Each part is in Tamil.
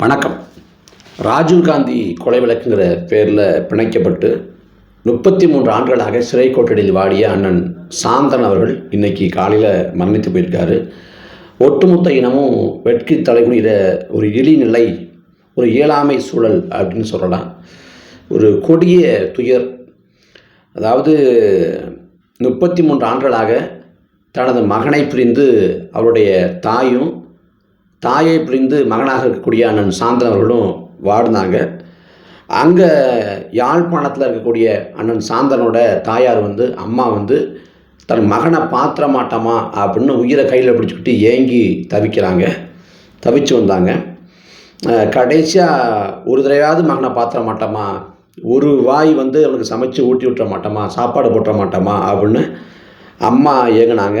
வணக்கம். ராஜீவ்காந்தி கொலை வழக்குங்கிற பேரில் பிணைக்கப்பட்டு முப்பத்தி மூன்று ஆண்டுகளாக சிறை கோட்டடியில் வாடிய அண்ணன் சாந்தன் அவர்கள் இன்னைக்கு காலையில் மரணித்து போயிருக்காரு. ஒட்டுமொத்த இனமும் வெட்கி தலைகுனிகிற ஒரு இழிநிலை ஒரு இயலாமை சூழல் அப்படின்னு சொல்லலாம். ஒரு கொடிய துயர். அதாவது முப்பத்தி மூன்று ஆண்டுகளாக தனது மகனை பிரிந்து அவருடைய தாயும் தாயை பிரிந்து மகனாக இருக்கக்கூடிய அண்ணன் சாந்தன் அவர்களும் வாழ்ந்தாங்க. அங்கே யாழ்ப்பாணத்தில் இருக்கக்கூடிய அண்ணன் சாந்தனோட தாயார் வந்து அம்மா வந்து தன் மகனை பாத்திர மாட்டோமா அப்படின்னு உயிரை கையில் பிடிச்சிக்கிட்டு ஏங்கி தவிக்கிறாங்க. தவிச்சு வந்தாங்க. கடைசியாக ஒரு தடவையாவது மகனை பாத்திர மாட்டோமா ஒரு வாய் வந்து அவனுக்கு சமைச்சு ஊட்டி விட்டுற மாட்டோமா சாப்பாடு போட்டுற மாட்டோமா அப்படின்னு அம்மா ஏங்கினாங்க.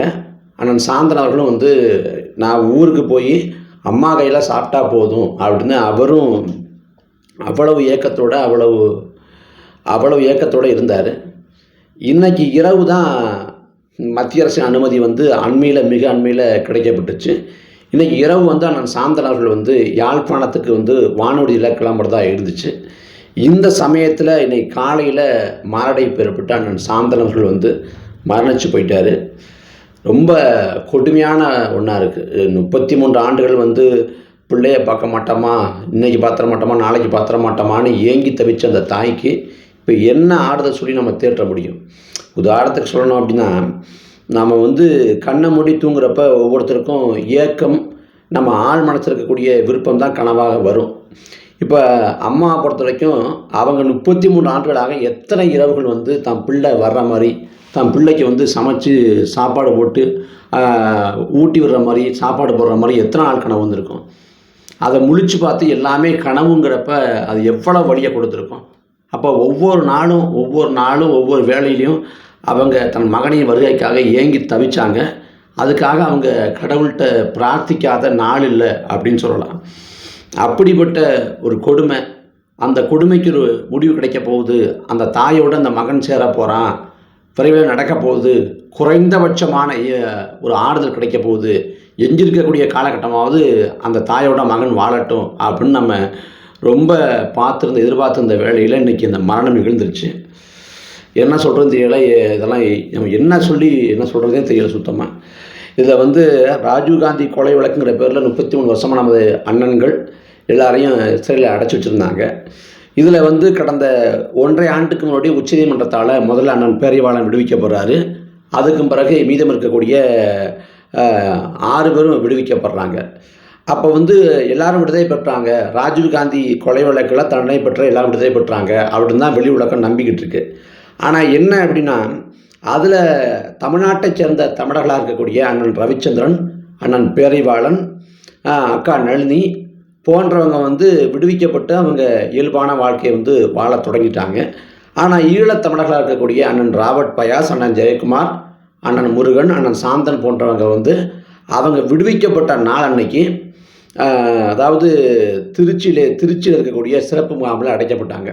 அண்ணன் சாந்தன் அவர்களும் வந்து நான் ஊருக்கு போய் அம்மா கையில் சாப்பிட்டா போதும் அப்படின்னு அவரும் அவ்வளவு ஏக்கத்தோட அவ்வளவு அவ்வளவு ஏக்கத்தோடு இருந்தார். இன்றைக்கி இரவு தான் மத்திய அரசின் அனுமதி வந்து அண்மையில் மிக அண்மையில் கிடைக்கப்பட்டுச்சு. இன்றைக்கி இரவு வந்து அண்ணன் சாந்தன் அவர்கள் வந்து யாழ்ப்பாணத்துக்கு வந்து வானொலியில் கிளம்புறதா இருந்துச்சு. இந்த சமயத்தில் இன்னைக்கு காலையில் மாரடைப்பு ஏற்பட்டு அண்ணன் சாந்தன் அவர்கள் வந்து மரணிச்சு போயிட்டார். ரொம்ப கொடுமையான ஒன்றா இருக்குது முப்பத்தி மூன்று ஆண்டுகள் வந்து பிள்ளைய பார்க்க மாட்டோமா? இன்றைக்கி பார்த்துட மாட்டோமா? நாளைக்கு பார்த்துட மாட்டோமான்னு ஏங்கி தவிச்ச அந்த தாய்க்கு இப்போ என்ன ஆறுதல் சொல்லி நம்ம தேற்ற முடியும்? உதாரணத்துக்கு சொல்லணும் அப்படின்னா நாம் வந்து கண்ணை மூடி தூங்குறப்ப ஒவ்வொருத்தருக்கும் ஏக்கம் நம்ம ஆள் மனசில் இருக்கக்கூடிய விருப்பம் தான் கனவாக வரும். இப்போ அம்மா பொறுத்த வரைக்கும் அவங்க முப்பத்தி மூணு ஆண்டுகளாக எத்தனை இரவுகள் வந்து தான் பிள்ளை வர்ற மாதிரி தன் பிள்ளைக்கு வந்து சமைச்சு சாப்பாடு போட்டு ஊட்டி விடுற மாதிரி சாப்பாடு போடுற மாதிரி எத்தனை நாள் கனவு வந்திருக்கும்? அதை முழிச்சு பார்த்து எல்லாமே கனவுங்கிறப்ப அது எவ்வளோ வழியை கொடுத்துருக்கோம்? அப்போ ஒவ்வொரு நாளும் ஒவ்வொரு நாளும் ஒவ்வொரு வேலையிலையும் அவங்க தன் மகனின் வருகைக்காக ஏங்கி தவிச்சாங்க. அதுக்காக அவங்க கடவுள்கிட்ட பிரார்த்திக்காத நாள் இல்லை அப்படின்னு சொல்லலாம். அப்படிப்பட்ட ஒரு கொடுமை அந்த கொடுமைக்கு ஒரு முடிவு கிடைக்க போகுது. அந்த தாயோட அந்த மகன் சேர போகிறான் விரைவில் நடக்க போகுது குறைந்தபட்சமான ஒரு ஆறுதல் கிடைக்க போகுது எஞ்சிருக்கக்கூடிய காலகட்டமாவது அந்த தாயோட மகன் வாழட்டும் அப்படின்னு நம்ம ரொம்ப பார்த்துருந்த எதிர்பார்த்துருந்த வேலையில் இன்றைக்கி இந்த மரணம் நிகழ்ந்துருச்சு. என்ன சொல்கிறதுன்னு தெரியல இதெல்லாம் நம்ம என்ன சொல்லி என்ன சொல்கிறதே தெரியல சுத்தமாக இதில் வந்து ராஜீவ்காந்தி கொலை வழக்குங்கிற பேரில் முப்பத்தி மூணு வருஷமாக நமது அண்ணன்கள் எல்லாரையும் சிறையில் அடைச்சி வச்சுருந்தாங்க. இதில் வந்து கடந்த ஒன்றரை ஆண்டுக்கு முன்னாடி உச்சநீதிமன்றத்தால் முதல்ல அண்ணன் பேரியவாளன் விடுவிக்க போகிறாரு அதுக்கும் பிறகு மீதம் இருக்கக்கூடிய ஆறு பேரும் விடுவிக்கப்படுறாங்க. அப்போ வந்து எல்லாரும் விடுதலை பெற்றாங்க. ராஜீவ்காந்தி கொலை வழக்கில் தண்டனை பெற்ற எல்லாரும் விடுதலை பெற்றாங்க அப்படின்னு தான் வெளி உலகம் நம்பிக்கிட்டு இருக்கு. ஆனால் என்ன அப்படின்னா அதில் தமிழ்நாட்டைச் சேர்ந்த தமிழர்களாக இருக்கக்கூடிய அண்ணன் ரவிச்சந்திரன் அண்ணன் பேரைவாளன் அக்கா நளினி போன்றவங்க வந்து விடுவிக்கப்பட்டு அவங்க இயல்பான வாழ்க்கையை வந்து வாழத் தொடங்கிட்டாங்க. ஆனால் ஈழத்தமிழர்களாக இருக்கக்கூடிய அண்ணன் ராபர்ட் பயாஸ் அண்ணன் ஜெயக்குமார் அண்ணன் முருகன் அண்ணன் சாந்தன் போன்றவங்க வந்து அவங்க விடுவிக்கப்பட்ட நாள் அன்னைக்கு அதாவது திருச்சியிலே திருச்சியில் இருக்கக்கூடிய சிறப்பு முகாமில் அடைக்கப்பட்டாங்க.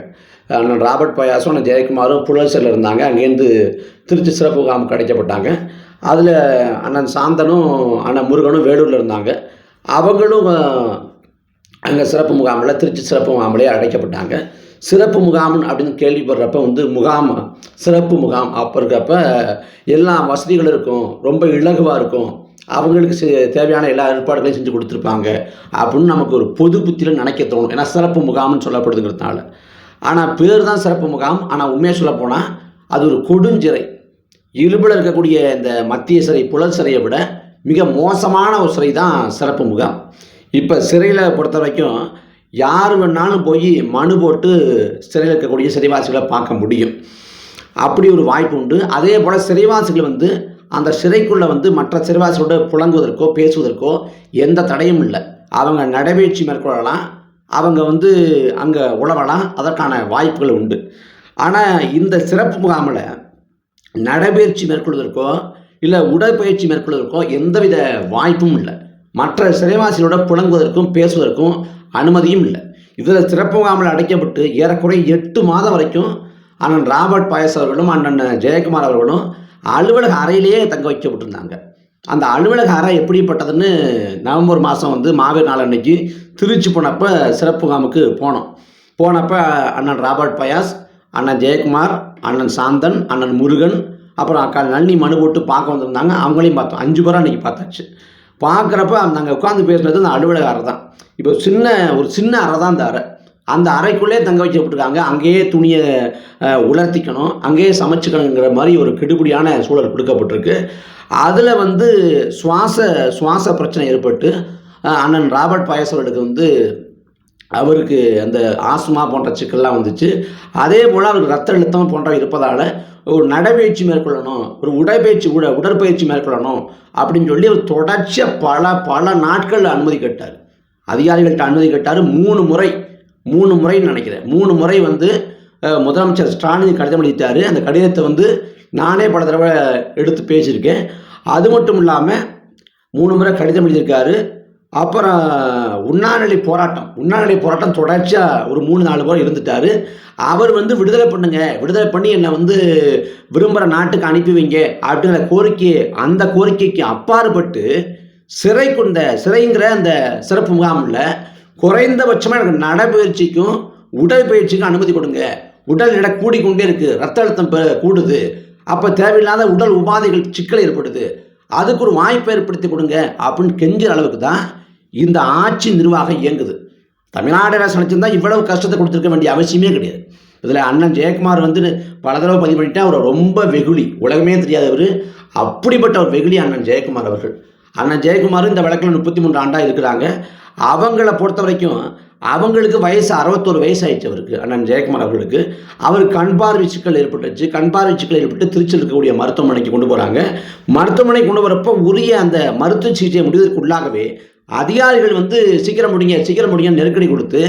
அண்ணன் ராபர்ட் பயாசும் அண்ணன் ஜெயக்குமாரும் புழல் இருந்தாங்க. அங்கேருந்து திருச்சி சிறப்பு முகாமுக்கு அடைக்கப்பட்டாங்க. அதில் அண்ணன் சாந்தனும் அண்ணன் முருகனும் வேலூரில் இருந்தாங்க. அவங்களும் அங்கே சிறப்பு முகாமில் திருச்சி சிறப்பு முகாமிலே அடைக்கப்பட்டாங்க சிறப்பு முகாம் அப்படின்னு கேள்விப்படுறப்ப வந்து முகாம் சிறப்பு முகாம் அப்போ இருக்கப்ப எல்லா வசதிகளும் இருக்கும் ரொம்ப இலகுவாக இருக்கும். அவங்களுக்கு செ- தேவையான எல்லா ஏற்பாடுகளையும் செஞ்சு கொடுத்துருப்பாங்க அப்படின்னு நமக்கு ஒரு பொது புத்தியில் நினைக்க தோணும். ஏன்னா சிறப்பு முகாம்னு சொல்லப்படுதுங்கிறதுனால. ஆனால் பேர் தான் சிறப்பு முகாம். ஆனால் உண்மையாக சொல்ல போனால் அது ஒரு கொடுஞ்சிறை. இழுபில் இருக்கக்கூடிய இந்த மத்திய சிறை புலல் சிறையை விட மிக மோசமான ஒரு சிறை தான் சிறப்பு முகாம். இப்போ சிறையில் பொறுத்த வரைக்கும் யார் வேணாலும் போய் மனு போட்டு சிறையில் இருக்கக்கூடிய சிறைவாசிகளை பார்க்க முடியும். அப்படி ஒரு வாய்ப்பு உண்டு. அதே போல் சிறைவாசிகள் வந்து அந்த சிறைக்குள்ளே வந்து மற்ற சிறைவாசிகளோட புழங்குவதற்கோ பேசுவதற்கோ எந்த தடையும் இல்லை. அவங்க நடைபயிற்சி மேற்கொள்ளலாம். அவங்க வந்து அங்கே உழவலாம். அதற்கான வாய்ப்புகள் உண்டு. ஆனால் இந்த சிறப்பு முகாமில் நடைபயிற்சி மேற்கொள்வதற்கோ இல்லை உடற்பயிற்சி மேற்கொள்வதற்கோ எந்தவித வாய்ப்பும் இல்லை. மற்ற சிறைவாசிகளோட புழங்குவதற்கும் பேசுவதற்கும் அனுமதியும் இல்லை. இதில் சிறப்பு முகாமில் அடைக்கப்பட்டு ஏறக்குறைய எட்டு மாதம் வரைக்கும் அண்ணன் ராபர்ட் பாயஸ் அவர்களும் அண்ணன் ஜெயக்குமார் அவர்களும் அலுவலக அறையிலேயே தங்க வைக்கப்பட்டிருந்தாங்க. அந்த அலுவலக அறை எப்படிப்பட்டதுன்னு நவம்பர் மாதம் வந்து மாவீர் நாள் அன்னைக்கு திருச்சி போனப்போ சிறப்பு முகாமுக்கு போனோம். போனப்போ அண்ணன் ராபர்ட் பயாஸ் அண்ணன் ஜெயக்குமார் அண்ணன் சாந்தன் அண்ணன் முருகன் அப்புறம் அக்கா நளினி மனு போட்டு பார்க்க வந்திருந்தாங்க. அவங்களையும் பார்த்தோம். அஞ்சு பேரும் அன்றைக்கி பார்த்தாச்சு. பார்க்குறப்ப நாங்கள் உட்காந்து பேசுனது அந்த அலுவலக அறை தான். இப்போ சின்ன ஒரு சின்ன அறை தான் அந்த அறை. அந்த அறைக்குள்ளே தங்க வச்சு விட்டுருக்காங்க. அங்கேயே துணியை உலர்த்திக்கணும். அங்கேயே சமைச்சுக்கணுங்கிற மாதிரி ஒரு கெடுபிடியான சூழல் கொடுக்கப்பட்டிருக்கு. அதில் வந்து சுவாச சுவாச பிரச்சனை ஏற்பட்டு அண்ணன் ராபர்ட் பாயசவர்களுக்கு வந்து அவருக்கு அந்த ஆஸ்மா போன்ற சிக்கல்லாம் வந்துச்சு. அதே போல் அவருக்கு ரத்த அழுத்தம் போன்ற இருப்பதால் ஒரு நடைபயிற்சி மேற்கொள்ளணும் ஒரு உடற்பயிற்சி கூட உடற்பயிற்சி மேற்கொள்ளணும் அப்படின்னு சொல்லி அவர் தொடர்ச்சியாக பல பல நாட்கள் அனுமதி கேட்டார். அதிகாரிகள்கிட்ட அனுமதி கேட்டார். மூணு முறை மூணு முறைன்னு நினைக்கிறேன். மூணு முறை வந்து முதலமைச்சர் ஸ்டாலின் கடிதம் அளித்தார். அந்த கடிதத்தை வந்து நானே பல தடவை எடுத்து பேசியிருக்கேன். அது மட்டும் இல்லாமல் மூணு முறை கடிதம் எழுதியிருக்காரு. அப்புறம் உண்ணாநிலை போராட்டம். உண்ணாநிலை போராட்டம் தொடர்ச்சியாக ஒரு மூணு நாலு பேர் இருந்துட்டார். அவர் வந்து விடுதலை பண்ணுங்க. விடுதலை பண்ணி என்னை வந்து விரும்புகிற நாட்டுக்கு அனுப்பி வைங்க அப்படிங்கிற கோரிக்கை அந்த கோரிக்கைக்கு அப்பாறுபட்டு சிறை கொண்ட சிறைங்கிற அந்த சிறப்பு முகாமில் குறைந்தபட்சமாக எனக்கு நடைபயிற்சிக்கும் உடற்பயிற்சிக்கும் அனுமதி கொடுங்க. உடல் எடை கூடிக்கொண்டே இருக்குது ரத்த அழுத்தம் கூடுது. அப்போ தேவையில்லாத உடல் உபாதைகள் சிக்கல் ஏற்படுது. அதுக்கு ஒரு வாய்ப்பை ஏற்படுத்தி கொடுங்க அப்படின்னு கெஞ்சுற அளவுக்கு தான் இந்த ஆட்சி நிர்வாகம் இயங்குது. தமிழ்நாடு அரசு நினச்சிருந்தா இவ்வளவு கஷ்டத்தை கொடுத்துருக்க வேண்டிய அவசியமே கிடையாது. இதில் அண்ணன் ஜெயக்குமார் வந்து பல தடவை பதிவு பண்ணிட்டு அவர் ரொம்ப வெகுளி. உலகமே தெரியாதவர். அப்படிப்பட்ட ஒரு வெகுளி அண்ணன் ஜெயக்குமார் அவர்கள். அண்ணன் ஜெயக்குமார் இந்த வழக்கில் முப்பத்தி மூன்று ஆண்டாக இருக்கிறாங்க. அவங்கள பொறுத்த வரைக்கும் அவங்களுக்கு வயசு அறுபத்தோரு வயசு ஆயிடுச்சு அவருக்கு அண்ணன் ஜெயக்குமார் அவர்களுக்கு. அவர் கண் பார்வை சிக்கல் ஏற்பட்டுச்சு. கண் பார்வை சிக்கல் ஏற்பட்டு திருச்சியில் இருக்கக்கூடிய மருத்துவமனைக்கு கொண்டு போகிறாங்க மருத்துவமனைக்கு கொண்டு வரப்போ உரிய அந்த மருத்துவ சிகிச்சை முடிவதற்குள்ளாகவே அதிகாரிகள் வந்து சீக்கிரம் முடிங்க சீக்கிரம் முடிங்க நெருக்கடி கொடுத்து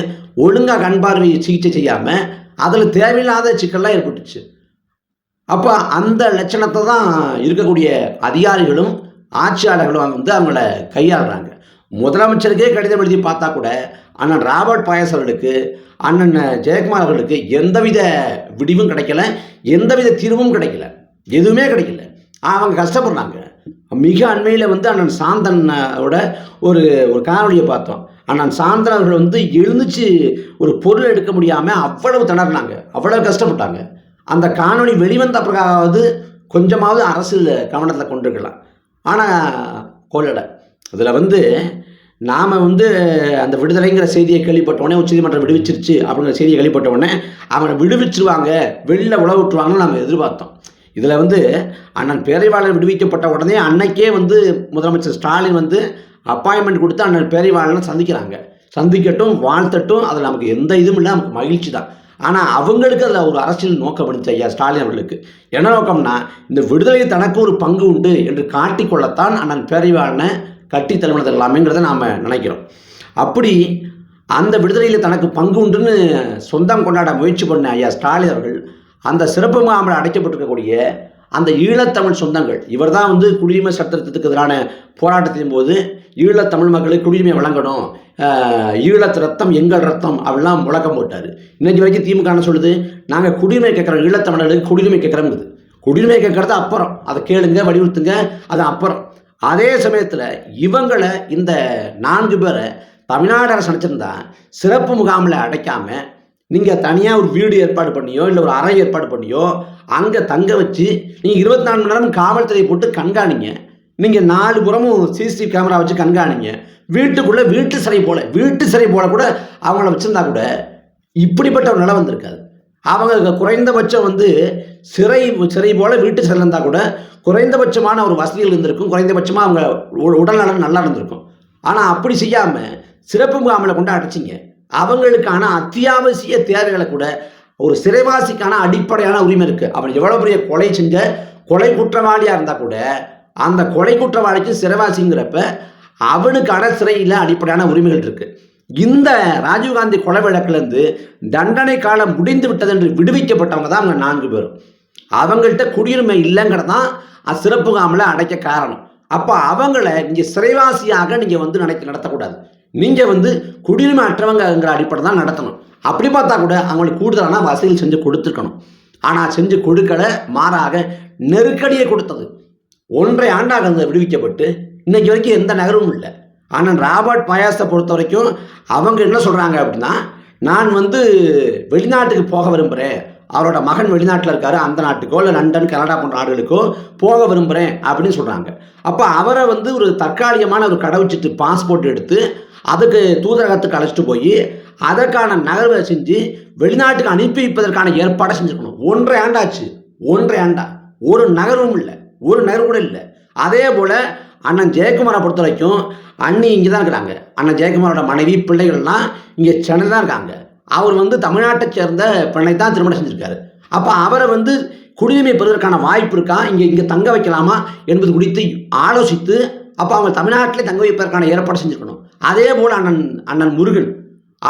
ஒழுங்காக கண் பார்வை சிகிச்சை செய்யாமல் அதில் தேவையில்லாத சிக்கல்லாம் ஏற்பட்டுச்சு. அப்போ அந்த லட்சணத்தை தான் இருக்கக்கூடிய அதிகாரிகளும் ஆட்சியாளர்களும் வந்து அவங்கள கையாளுறாங்க. முதலமைச்சருக்கே கடிதம் எழுதி பார்த்தா கூட அண்ணன் ராபர்ட் பாயஸ் அவர்களுக்கு அண்ணன் ஜெயக்குமார் அவர்களுக்கு எந்தவித விடிவும் கிடைக்கல எந்தவித தீர்வும் கிடைக்கல எதுவுமே கிடைக்கல. அவங்க கஷ்டப்படுறாங்க. மிக அண்மையில் வந்து அண்ணன் சாந்தனோட ஒரு ஒரு காணொலியை பார்த்தோம். அண்ணன் சாந்தன் அவர்கள் வந்து எழுந்துச்சு ஒரு பொருள் எடுக்க முடியாமல் அவ்வளவு திணறினாங்க. அவ்வளவு கஷ்டப்பட்டாங்க. அந்த காணொலி வெளிவந்த பிறகாவது கொஞ்சமாவது அரசு கவனத்தில் கொண்டிருக்கலாம். ஆனால் கொள்ளலை அதில் வந்து நாம் வந்து அந்த விடுதலைங்கிற செய்தியை கேள்விப்பட்டவொடனே உச்சநீதிமன்றம் விடுவிச்சிருச்சு அப்படிங்கிற செய்தியை கேள்விப்பட்ட உடனே அவனை விடுவிச்சிருவாங்க வெளில உழவு விட்டுருவாங்கன்னு நம்ம எதிர்பார்த்தோம். இதில் வந்து அண்ணன் பேரைவாளர் விடுவிக்கப்பட்ட உடனே அன்னைக்கே வந்து முதலமைச்சர் ஸ்டாலின் வந்து அப்பாயின்மெண்ட் கொடுத்து அண்ணன் பேரைவாளனை சந்திக்கிறாங்க. சந்திக்கட்டும் வாழ்த்தட்டும் அதில் நமக்கு எந்த இதுவும் இல்லை நமக்கு மகிழ்ச்சி தான். ஆனால் அவங்களுக்கு அதில் ஒரு அரசியல் நோக்கம் இருந்துச்சு ஐயா ஸ்டாலின் அவர்களுக்கு. என்ன நோக்கம்னா இந்த விடுதலையில் தனக்கு ஒரு பங்கு உண்டு என்று காட்டிக்கொள்ளத்தான் அண்ணன் பேரைவாளனை கட்டி தலைவனது எல்லாமேங்கிறத நாம் நினைக்கிறோம். அப்படி அந்த விடுதலையில் தனக்கு பங்கு உண்டுன்னு சொந்தம் கொண்டாட முயற்சி பண்ண ஐயா ஸ்டாலின் அவர்கள் அந்த சிறப்பு முகாமில் அடைக்கப்பட்டிருக்கக்கூடிய அந்த ஈழத்தமிழ் சொந்தங்கள் இவர் தான் வந்து குடியுரிமை சட்டத்திற்கு எதிரான போராட்டத்தின் போது ஈழத்தமிழ் மக்களுக்கு குடியுரிமை வழங்கணும் ஈழத்து ரத்தம் எங்கள் ரத்தம் அப்படிலாம் முழக்கம் போட்டார். இன்னைக்கு வரைக்கும் திமுக என்ன சொல்லுது? நாங்கள் குடியுரிமை கேட்குறோம் ஈழத்தமிழர்களுக்கு குடியுரிமை கேட்குறோங்குது குடியுரிமை கேட்குறது அப்புறம். அதை கேளுங்க வலியுறுத்துங்க அது அப்புறம். அதே சமயத்தில் இவங்களை இந்த நான்கு பேரை தமிழ்நாடு அரசு நினச்சிருந்தா சிறப்பு முகாமில் அடைக்காமல் நீங்கள் தனியாக ஒரு வீடு ஏற்பாடு பண்ணியோ இல்லை ஒரு அறை ஏற்பாடு பண்ணியோ அங்கே தங்க வச்சு நீங்கள் இருபத்தி நாலு மணி நேரம் காவல்துறை போட்டு கண்காணிங்க. நீங்கள் நாலு புறமும் சிசிடிவி கேமரா வச்சு கண்காணிங்க. வீட்டுக்குள்ளே வீட்டு சிறை போல வீட்டு சிறை போல கூட அவங்கள வச்சுருந்தா கூட இப்படிப்பட்ட ஒரு நிலை வந்திருக்காது. அவங்க குறைந்தபட்சம் வந்து சிறை சிறை போல வீட்டு சிறையில் இருந்தால் கூட குறைந்தபட்சமான ஒரு வசதிகள் இருந்திருக்கும். குறைந்தபட்சமாக அவங்க உ- உடல்நலம் நல்லா இருந்திருக்கும். ஆனால் அப்படி செய்யாமல் சிறப்பு முகாமில் கொண்டு அடைச்சிங்க அவங்களுக்கான அத்தியாவசிய தேவைகளை கூட ஒரு சிறைவாசிக்கான அடிப்படையான உரிமை இருக்குது அவன் எவ்வளோ பெரிய கொலை செஞ்ச கொலை குற்றவாளியாக இருந்தால் கூட அந்த கொலை குற்றவாளிக்கு சிறைவாசிங்கிறப்ப அவனுக்கான சிறையில் அடிப்படையான உரிமைகள் இருக்குது இந்த ராஜீவ்காந்தி கொலை வழக்கிலேருந்து தண்டனை காலம் முடிந்து விட்டது என்று விடுவிக்கப்பட்டவங்க தான் அவங்க நான்கு பேரும். அவங்கள்ட்ட குடியுரிமை இல்லைங்கிறது தான் அது சிறப்பு காமலை அடைக்க காரணம். அப்போ அவங்கள நீங்கள் சிறைவாசியாக நீங்கள் வந்து நடத்த நடத்தக்கூடாது. நீங்கள் வந்து குடியுரிமை அற்றவங்கிற அடிப்படை தான் நடத்தணும். அப்படி பார்த்தா கூட அவங்களுக்கு கூடுதலான வசதிகள் செஞ்சு கொடுத்துருக்கணும். ஆனால் செஞ்சு கொடுக்கல மாறாக நெருக்கடியை கொடுத்தது. ஒன்றை ஆண்டாக அந்த விடுவிக்கப்பட்டு இன்னைக்கு வரைக்கும் எந்த நகரமும் இல்லை. ஆனால் ராபர்ட் பயாஸை பொறுத்த வரைக்கும் அவங்க என்ன சொல்கிறாங்க அப்படின்னா நான் வந்து வெளிநாட்டுக்கு போக விரும்புகிறேன் அவரோட மகன் வெளிநாட்டில் இருக்காரு அந்த நாட்டுக்கோ இல்லை லண்டன் கனடா போன்ற நாடுகளுக்கோ போக விரும்புகிறேன் அப்படின்னு சொல்கிறாங்க அப்போ அவரை வந்து ஒரு தற்காலிகமான ஒரு கடவுச்சீட்டு பாஸ்போர்ட் எடுத்து அதுக்கு தூதரகத்துக்கு அழைச்சிட்டு போய் அதற்கான நகர்வை செஞ்சு வெளிநாட்டுக்கு அனுப்பி வைப்பதற்கான ஏற்பாடை செஞ்சுருக்கணும். ஒன்றரை ஆண்டாச்சு. ஒன்றரை ஆண்டா. ஒரு நகரமும் இல்லை. ஒரு நகரம் கூட இல்லை. அதே போல் அண்ணன் ஜெயக்குமாரை பொறுத்த வரைக்கும் அண்ணி இங்கே தான் இருக்கிறாங்க. அண்ணன் ஜெயக்குமாரோட மனைவி பிள்ளைகள்லாம் இங்கே சென்னை தான் இருக்காங்க. அவர் வந்து தமிழ்நாட்டை சேர்ந்த பெண்ணை தான் திருமணம் செஞ்சுருக்காரு. அப்போ அவரை வந்து குடியுரிமை பெறுவதற்கான வாய்ப்பு இருக்கா? இங்கே இங்கே தங்க வைக்கலாமா? என்பது குறித்து ஆலோசித்து அப்போ அவங்க தமிழ்நாட்டிலே தங்க வைப்பதற்கான ஏற்பாடு செஞ்சுருக்கணும். அதே போல் அண்ணன் அண்ணன் முருகன்.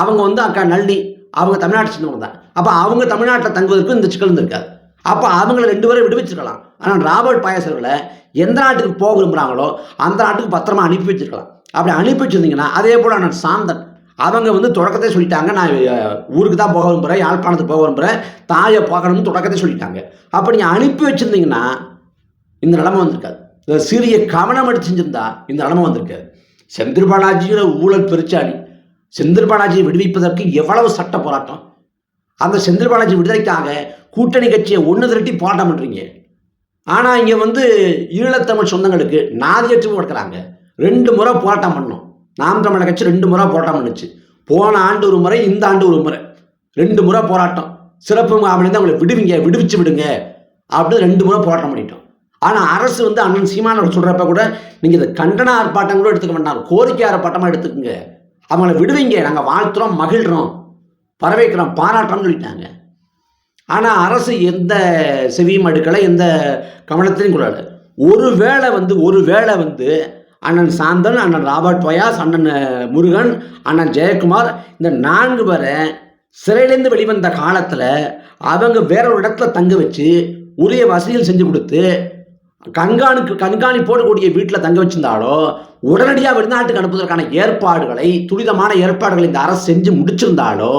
அவங்க வந்து அக்கா நளினி அவங்க தமிழ்நாட்டை சேர்ந்தவங்க தான். அப்போ அவங்க தமிழ்நாட்டில் தங்குவதற்கு இந்த சிக்கல் இருந்திருக்காது. அப்போ அவங்கள ரெண்டு பேரும் விடுவிச்சிருக்கலாம். ஆனால் ராபர்ட் பாயசர்களை எந்த நாட்டுக்கு போக விரும்புகிறாங்களோ அந்த நாட்டுக்கு பத்திரமா அனுப்பி வச்சிருக்கலாம். அப்படி அனுப்பி வச்சுருந்தீங்கன்னா அதே போல் அண்ணன் சாந்தன் அவங்க வந்து தொடக்கத்தை சொல்லிட்டாங்க. நான் ஊருக்கு தான் போக விரும்புகிறேன் யாழ்ப்பாணத்துக்கு போக விரும்புகிறேன் தாயை பார்க்கணும்னு தொடக்கத்தை சொல்லிட்டாங்க. அப்போ நீங்கள் அனுப்பி வச்சுருந்தீங்கன்னா இந்த நிலமை வந்திருக்காது. சிறிய கவனம் அடிச்சிருந்தா இந்த நிலமை வந்திருக்காது. செந்தில் பாலாஜிங்கிற ஊழல் பெருச்சாளி செந்தில் பாலாஜியை விடுவிப்பதற்கு எவ்வளவு சட்ட போராட்டம்? அந்த செந்தில் பாலாஜி விடுதலைக்காக கூட்டணி கட்சியை ஒன்று திரட்டி போராட்டம் பண்ணுறீங்க ஆனால் இங்கே வந்து ஈழத்தமிழ் சொந்தங்களுக்கு நாதியற்று கொடுக்குறாங்க. ரெண்டு முறை போராட்டம் பண்ணோம். நாம் தமிழர் கட்சி ரெண்டு முறை போராட்டம் பண்ணுச்சு. போன ஆண்டு ஒரு முறை இந்த ஆண்டு ஒரு முறை. ரெண்டு முறை போராட்டம். சிறப்பு முகாமிலேருந்து அவங்களை விடுவிங்க விடுவிச்சு விடுங்க அப்படின்னு ரெண்டு முறை போராட்டம் பண்ணிட்டோம். ஆனால் அரசு வந்து அண்ணன் சீமானவர் சொல்கிறப்ப கூட நீங்கள் இதை கண்டன ஆர்ப்பாட்டம் கூட எடுத்துக்க வேண்டாம். கோரிக்கை ஆர்ப்பாட்டமாக எடுத்துக்கோங்க. அவங்கள விடுவீங்க. நாங்கள் வாழ்த்துறோம் மகிழ்கிறோம் வரவேற்கிறோம் பாராட்டுறோம்னு சொல்லிட்டாங்க. ஆனால் அரசு எந்த செவியும் அடுக்கலை எந்த கவனத்திலையும் கொள்ளலை. ஒரு வேளை வந்து ஒரு வேளை வந்து அண்ணன் சாந்தன் அண்ணன் ராபர்ட் பயாஸ் அண்ணன் முருகன் அண்ணன் ஜெயக்குமார் இந்த நான்கு பேரை சிறையிலேருந்து வெளிவந்த காலத்தில் அவங்க வேற ஒரு இடத்துல தங்க வச்சு உரிய வசதிகள் செஞ்சு கொடுத்து கண்காணிக்கு கண்காணிப்போடக்கூடிய வீட்டில் தங்க வச்சிருந்தாலோ உடனடியாக வெளிநாட்டுக்கு அனுப்புவதற்கான ஏற்பாடுகளை துரிதமான ஏற்பாடுகளை இந்த அரசு செஞ்சு முடிச்சிருந்தாலோ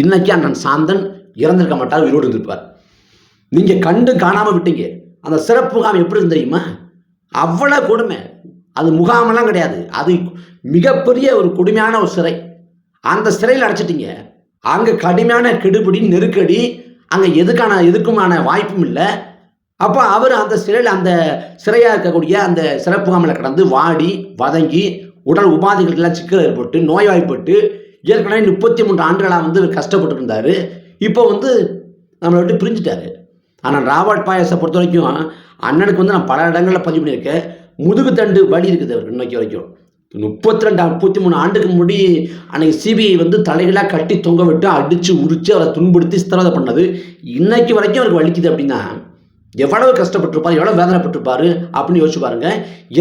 இன்னைக்கு அண்ணன் சாந்தன் இறந்திருக்க மாட்டார் உயிரோடு இருந்திருப்பார். நீங்கள் கண்டு காணாமல் விட்டீங்க. அந்த சிறப்பு முகாம் எப்படி இருந்து தெரியுமா? அவ்வளோ கொடுமை. அது முகாமெல்லாம் கிடையாது. அது மிகப்பெரிய ஒரு கொடுமையான ஒரு சிறை. அந்த சிறையில் அடைச்சிட்டிங்க. அங்கே கடுமையான கெடுபிடி நெருக்கடி அங்கே எதுக்கான எதுக்குமான வாய்ப்பும் இல்லை. அப்போ அவர் அந்த சிறையில் அந்த சிறையாக இருக்கக்கூடிய அந்த சிறப்பு முகாமில் கடந்து வாடி வதங்கி உடல் உபாதைகளுக்கெல்லாம் சிக்கல் ஏற்பட்டு நோய்வாய்ப்பட்டு ஏற்கனவே முப்பத்தி மூன்று ஆண்டுகளாக வந்து இவர் கஷ்டப்பட்டு இருந்தார் இப்போ வந்து நம்மளை விட்டு பிரிஞ்சுட்டாரு. ஆனால் ராபர்ட் பாயாசை பொறுத்த வரைக்கும் அண்ணனுக்கு வந்து நான் பல இடங்களில் பதிவு பண்ணியிருக்கேன். முதுகுத்தண்டு வலி இருக்குது அவருக்கு இன்னைக்கு வரைக்கும். முப்பத்தி ரெண்டு முப்பத்தி மூணு ஆண்டுக்கு முன்னாடி அன்னைக்கு சிபிஐ வந்து தலைகளாக கட்டி தொங்க விட்டு அடித்து உரித்து அவரை துன்புறுத்தி சித்திரவதை பண்ணது. இன்னைக்கு வரைக்கும் அவருக்கு வலிக்குது அப்படின்னா எவ்வளவு கஷ்டப்பட்டிருப்பார் எவ்வளோ வேதனைப்பட்டிருப்பாரு அப்படின்னு யோசிச்சு பாருங்க.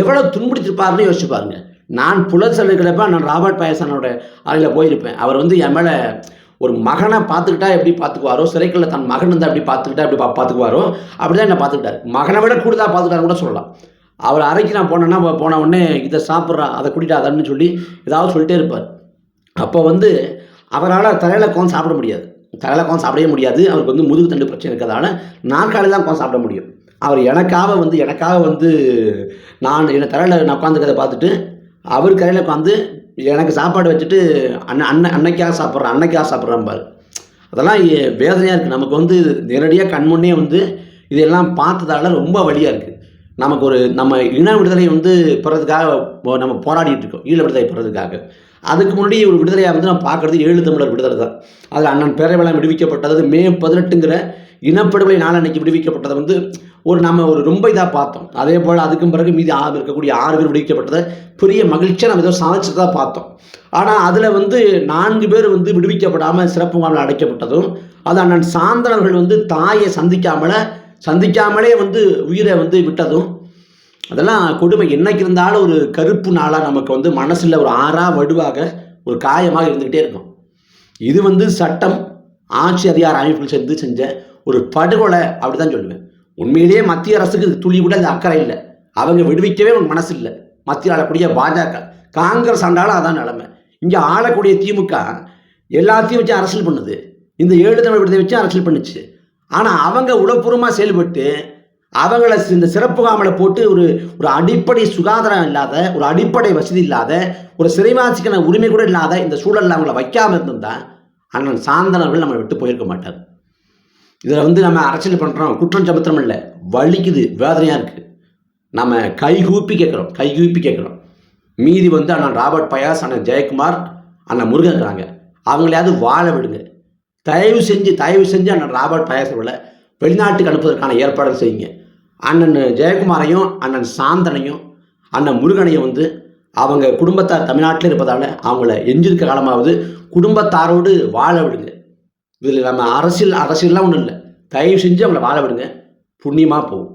எவ்வளோ துன்புறுத்திருப்பாருன்னு யோசிச்சு பாருங்க. நான் புலர் செல்லுகிறப்ப நான் ராபர்ட் பாயசனோட அறையில் போயிருப்பேன். அவர் வந்து என் மேலே ஒரு மகனை பார்த்துக்கிட்டா எப்படி பார்த்துக்குவாரோ சிறைக்குள்ள தன் மகன் இருந்தால் எப்படி பார்த்துக்கிட்டா எப்படி பா பார்த்துக்குவாரோ அப்படி தான் என்னை பார்த்துக்கிட்டாரு. மகனை விட கூடுதலாக பார்த்துக்கிட்டாரு கூட சொல்லலாம். அவர் அறைக்கு நான் போனேன்னா போன உடனே இதை சாப்பிட்றான் அதை குடிட்டா அதன்னு சொல்லி ஏதாவது சொல்லிட்டே இருப்பார். அப்போ வந்து அவரால் தலையில் உட்காந்து சாப்பிட முடியாது. தலையில் உட்காந்து சாப்பிடவே முடியாது. அவருக்கு வந்து முதுகு தண்டு பிரச்சனை இருக்கிறதால நாற்காலி தான் உட்காந்து சாப்பிட முடியும். அவர் எனக்காக வந்து எனக்காக வந்து நான் என்னை தலையில் நான் உட்காந்துக்கிறத பார்த்துட்டு அவர் கரையில் உட்காந்து எனக்கு சாப்பாடு வச்சுட்டு அண்ணன் அண்ணன் அன்னைக்காக சாப்பிட்றேன் அன்னைக்காக சாப்பிட்றேன் பாரு அதெல்லாம் வேதனையாக இருக்குது நமக்கு வந்து நேரடியாக கண்முன்னே வந்து இதெல்லாம் பார்த்ததால ரொம்ப வழியாக இருக்குது நமக்கு ஒரு நம்ம இன விடுதலை வந்து பெறதுக்காக போ- நம்ம போராடிட்டு இருக்கோம். ஈழ விடுதலை பெறதுக்காக. அதுக்கு முன்னாடி ஒரு விடுதலையாக வந்து நான் பார்க்குறது ஏழு தமிழர் விடுதலை தான். அதில் அண்ணன் பேரவெல்லாம் விடுவிக்கப்பட்டது மே பதினெட்டுங்கிற இனப்படுகொலை நாள் அன்னைக்கு விடுவிக்கப்பட்டதை வந்து ஒரு நம்ம ஒரு ரொம்ப இதாக பார்த்தோம். அதே போல் அதுக்கும் பிறகு மீதி ஆறு இருக்கக்கூடிய ஆறு பேர் விடுவிக்கப்பட்டதை பெரிய மகிழ்ச்சியாக நம்ம ஏதோ சாதிச்சதாக பார்த்தோம். ஆனால் அதில் வந்து நான்கு பேர் வந்து விடுவிக்கப்படாமல் சிறப்பு முகாமில் அடைக்கப்பட்டதும் அது அண்ணன் சாந்தனர்கள் வந்து தாயை சந்திக்காமல சந்திக்காமலே வந்து உயிரை வந்து விட்டதும் அதெல்லாம் கொடுமை. என்னைக்கு இருந்தாலும் ஒரு கருப்பு நாளாக நமக்கு வந்து மனசில் ஒரு ஆறா வடுவாக ஒரு காயமாக இருந்துக்கிட்டே இருக்கும். இது வந்து சட்டம் ஆட்சி அதிகார அமைப்புகள் சேர்ந்து செஞ்ச ஒரு படுகொலை அப்படி தான் சொல்லுவேன். உண்மையிலேயே மத்திய அரசுக்கு துளி கூட அது அக்கறை இல்லை. அவங்க விடுவிக்கவே அவங்க மனசு இல்லை. மத்தியில் ஆளக்கூடிய பாஜக. காங்கிரஸ் ஆண்டாலும் அதான் நிலைமை. இங்கே ஆளக்கூடிய திமுக எல்லாத்தையும் வச்சு அரசியல் பண்ணுது. இந்த ஏழு தமிழ் விடுதலை வச்சு அரசியல் பண்ணுச்சு. ஆனால் அவங்க உளப்பூர்வமாக செயல்பட்டு அவங்கள இந்த சிறப்பு முகாமில் போட்டு ஒரு ஒரு அடிப்படை சுகாதாரம் இல்லாத ஒரு அடிப்படை வசதி இல்லாத ஒரு சிறைவாசிக்கான உரிமை கூட இல்லாத இந்த சூழலில் அவங்கள வைக்காம இருந்திருந்தா அண்ணன் சாந்தனர்கள் நம்மளை விட்டு போயிருக்க மாட்டார். இதில் வந்து நம்ம அரசியல் பண்ணுறோம் குற்றம் சமுத்திரம் இல்லை. வலிக்குது வேதனையாக இருக்குது நம்ம கைகூப்பி கேட்குறோம். கைகூப்பி கேட்குறோம். மீதி வந்து அண்ணன் ராபர்ட் பயாஸ் அண்ணன் ஜெயக்குமார் அண்ணன் முருகன் இருக்கிறாங்க. அவங்களையாவது வாழ விடுங்க. தயவு செஞ்சு தயவு செஞ்சு அண்ணன் ராபர்ட் பயாஸ் விட வெளிநாட்டுக்கு அனுப்புவதற்கான ஏற்பாடுகள் செய்யுங்க. அண்ணன் ஜெயக்குமாரையும் அண்ணன் சாந்தனையும் அண்ணன் முருகனையும் வந்து அவங்க குடும்பத்தார் தமிழ்நாட்டில் இருப்பதால் அவங்கள எஞ்சிருக்க காலமாவது குடும்பத்தாரோடு வாழ விடுங்க. இதில் நம்ம அரசியல் அரசியல்லாம் ஒன்றும் இல்லை. தயவு செஞ்சு அவங்கள வாழ விடுங்க. புண்ணியமாக போகும்